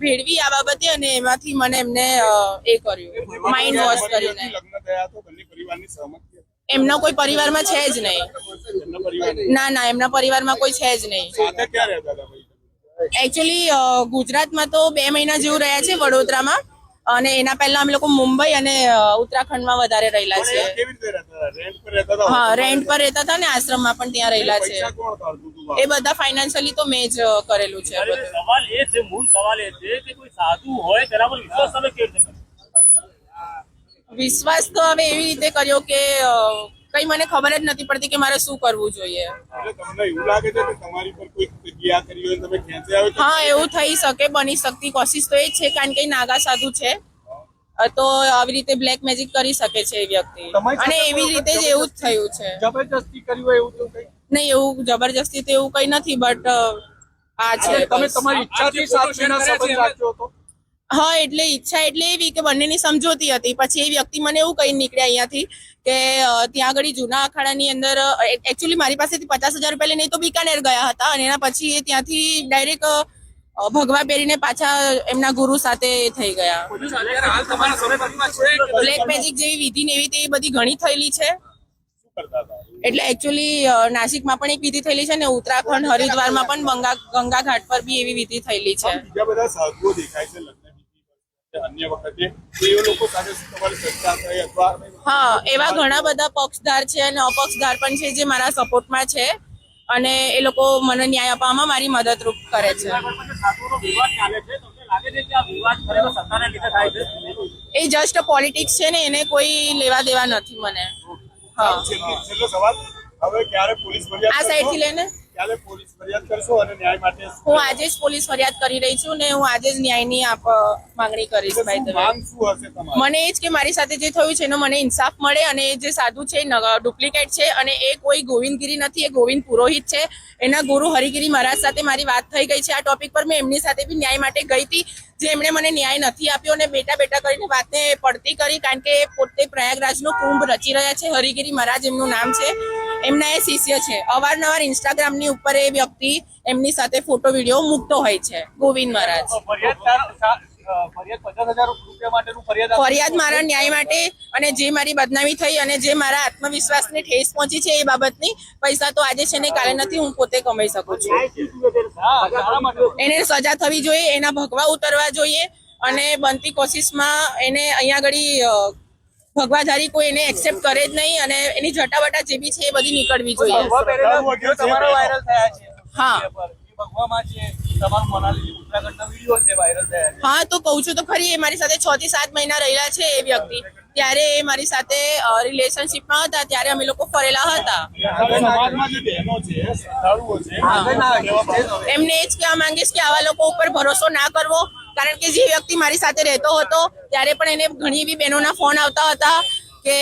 ભેળવી આ બાબતે અને એમાંથી મને એમને એ કર્યું. માઇન્ડ વોશ કર્યું. એમના કોઈ પરિવારમાં છે જ નહીં. ના ના એમના પરિવારમાં કોઈ છે જ નહીં. એકચ્યુઅલી ગુજરાતમાં તો બે મહિના જેવું રહ્યા છે વડોદરામાં. અને એના પહેલા અમે લોકો મુંબઈ અને ઉત્તરાખંડમાં વધારે રહેલા છે. હા રેન્ટ પર રહેતા હતા ને આશ્રમમાં પણ ત્યાં રહેલા છે. એ બધા ફાઇનાન્શિયલી તો મેં જ કરેલું છે સવાલ એ છે મૂળ સવાલ એ છે કે કોઈ સાધુ હોય તેના પર વિશ્વાસ તમે કેવી રીતે વિશ્વાસ તો હવે એવી રીતે કર્યો કે કઈ મને ખબર જ નથી પડતી કે મારે શું કરવું જોઈએ. તમને એવું લાગે છે કે તમારી પર કોઈ ક્રિયા કરી હોય તમે ખેંચ્યા હા એવું થઈ શકે બની શકતી કોશિશ તો એ છે કારણ કે નાગા સાધુ છે. તો આવી રીતે બ્લેક મેજિક કરી શકે છે એ વ્યક્તિ. અને એવી રીતે જ એવું જ થયું છે. જબરજસ્તી કર્યું એવું તો કઈ? નહીં એવું જબરજસ્તી તો એવું કઈ નથી બટ આ છે. તમે તમારી ઈચ્છાથી સાત મહિના સંબંધ રાખ્યો હતો. હા એટલે ઈચ્છા એટલે એવી કે બંનેની સમજોતી હતી. પછી એ વ્યક્તિ મને એવું કહી નીકળ્યા અહીંયાથી કે ત્યાં આગળ જૂના અખાડાની અંદર એકચ્યુઅલી મારી પાસેથી પચાસ હજાર રૂપિયા લઈને તો બિકાનેર ગયા હતા અને એના પછી એ ત્યાંથી ડાયરેક્ટ ભગવા પહેરીને પાછા એમના ગુરુ સાથે થઈ ગયા. બ્લેક મેજિક જેવી વિધિ ને એવી તે બધી ઘણી થયેલી છે. શું કરતા હતા એટલે એકચ્યુઅલી નાસિકમાં પણ એક વિધિ થયેલી છે ને ઉત્તરાખંડ હરિદ્વારમાં પણ ગંગા ગંગા ઘાટ પર બી એવી વિધિ થયેલી છે. બીજા બધા સાધુઓ દેખાય છે લગ્ન વિધિ પર. અન્ય વખતે. એ લોકો સાથે તમારી ચર્ચા થઈ અથવા? હા એવા ઘણા બધા પક્ષધાર છે અને અપક્ષધાર પણ છે જે મારા સપોર્ટમાં છે અને એ લોકો મને ન્યાય આપવામાં મારી મદદરૂપ કરે છે. એ જસ્ટ પોલિટિક્સ છે ને એને કોઈ લેવા દેવા નથી મને. હા. છેલ્લી- સવાલ. હવે ક્યારે પોલીસ ફરિયાદ આ સાઈડથી લઈને? ક્યારે પોલીસ ફરિયાદ કરશો અને ન્યાય માટે હું આજે જ પોલીસ ફરિયાદ કરી રહી છું ને હું આજે જ ન્યાયની આપ માંગણી કરીશ ભાઈ મને એ જ કે મારી સાથે જે થયું છે એનો મને ઇન્સાફ મળે અને એ જે સાધુ છે ડુપ્લિકેટ છે અને એ કોઈ ગોવિંદગીરી નથી એ ગોવિંદ પુરોહિત છે. એના ગુરુ હરિગીરી મહારાજ સાથે મારી વાત થઈ ગઈ છે. આ ટોપિક પર મેં એમની સાથે બી ન્યાય માટે ગઈ હતી. જે એમણે મને ન્યાય નથી આપ્યો અને બેટા બેટા કરીને વાતને પડતી કરી કારણ કે પોતે પ્રયાગરાજનો કુંભ રચી રહ્યા છે. હરિગીરી મહારાજ એમનું નામ છે. એમના એ શિષ્ય છે. અવારનવાર ઇન્સ્ટાગ્રામની ઉપર એ વ્યક્તિ એમની સાથે ફોટો વીડિયો મૂકતો હોય છે. ગોવિંદ મહારાજ. ફરિયાદ મારા ન્યાય માટે અને જે મારી બદનામી થઈ અને જે મારા આત્મવિશ્વાસને ઠેસ પહોંચી છે એ બાબતની પૈસા તો આજે છે ને કાલે નથી હું પોતે કમાઈ શકું છું? એને સજા થવી જોઈએ એના ભગવા ઉતરવા જોઈએ અને બનતી કોશિશમાં એને અહીંયા આગળ ભગવાધારી કોઈ એને એક્સેપ્ટ કરે જ નહીં અને એની જટાવટા જે બી છે એ બધી નીકળવી જોઈએ. ભગવા પહેરેલા વીડિયો તમારા વાયરલ થયા છે. હા. હા તો કઉ છું તો ખરી એ મારી સાથે છ થી સાત મહિના રહેલા છે એ વ્યક્તિ. ત્યારે એ મારી સાથે રિલેશનશીપમાં હતા ત્યારે અમે લોકો ફરેલા હતા. એમને એ જ કહેવા માંગીશ કે આવા લોકો ઉપર ભરોસો ના કરવો કારણ કે જે વ્યક્તિ મારી સાથે રહેતો હતો ત્યારે પણ એને ઘણી એવી બહેનોના ફોન આવતા હતા કે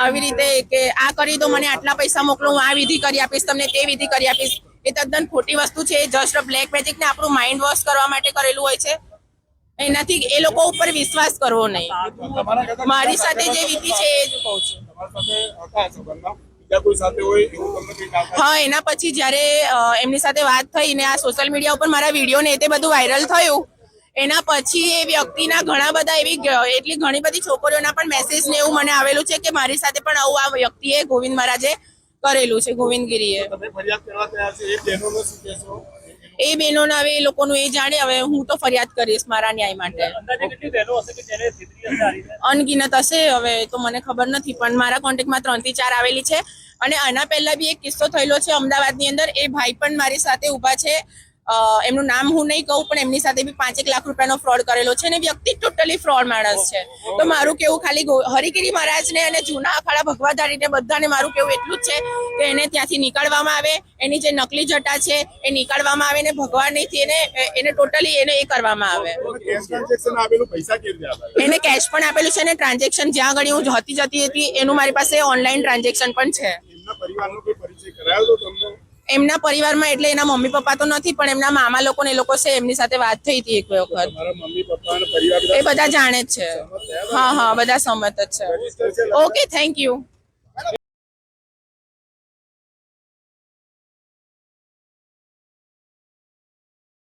આવી રીતે કે આ કરી દો મને આટલા પૈસા મોકલો હું આ વિધિ કરી આપીશ તમને તે વિધિ કરી આપીશ. એ તદ્દન ખોટી વસ્તુ છે જસ્ટ બ્લેક મેજિક ને આપણું માઇન્ડ વોશ કરવા માટે કરેલું હોય છે. એનાથી એ લોકો ઉપર વિશ્વાસ કરવો નહીં. મારી સાથે જે વિધિ છે એ જ કહું છું. હા એના પછી જ્યારે એમની સાથે વાત થઈ ને આ સોશિયલ મીડિયા ઉપર મારા વીડિયો ને તે બધું વાયરલ થયું. એના પછી એ વ્યક્તિના ઘણા બધા એવી એટલી ઘણી બધી છોકરીઓના પણ મેસેજ ને એવું મને આવેલું છે કે મારી સાથે પણ આવું આ વ્યક્તિએ ગોવિંદ મહારાજે કરેલું છે ગોવિંદગીરીએ. એ બહેનોને ના હવે એ લોકોનું એ જાણે, હવે હું તો ફરિયાદ કરીશ મારા ન્યાય માટે. બહેનો? અનગિનત હશે, હવે તો મને ખબર નથી, પણ મારા કોન્ટેક્ટમાં ત્રણથી ચાર આવેલી છે. અને આના પહેલા બી એક કિસ્સો થયેલો છે અમદાવાદની અંદર. એ ભાઈ પણ મારી સાથે ઊભા છે. એમનું નામ હું નહીં કહું પણ એમની સાથે બી પાંચેક લાખ રૂપિયાનો ફ્રોડ કરેલો છે અને વ્યક્તિ ટોટલી ફ્રોડ માણસ છે. તો મારું કેવું ખાલી હરિગીરી મહારાજને અને જૂના અખાડા ભગવાધારીને બધાને મારું કેવું એટલું જ છે કે એને ત્યાંથી નીકળવામાં આવે એની જે નકલી જટા છે એ નીકળવામાં આવે ને ભગવાન નહીં એને એને ટોટલી એને એ કરવામાં આવે. એને કેશ પણ આપેલું છે ને ટ્રાન્ઝેક્શન જ્યાં આગળ હું જતી જતી હતી એનું મારી પાસે ઓનલાઈન ટ્રાન્ઝેક્શન પણ છે. પરિવારનો કોઈ પરિચય કરાયો તો તમને? એમના પરિવારમાં એટલે એના મમ્મી પપ્પા તો નથી પણ એમના મામા લોકો ને એ લોકો છે એમની સાથે વાત થઈ હતી એક વખત. એ બધા જાણે જ છે. હા હા બધા સંમત જ છે. Okay thank you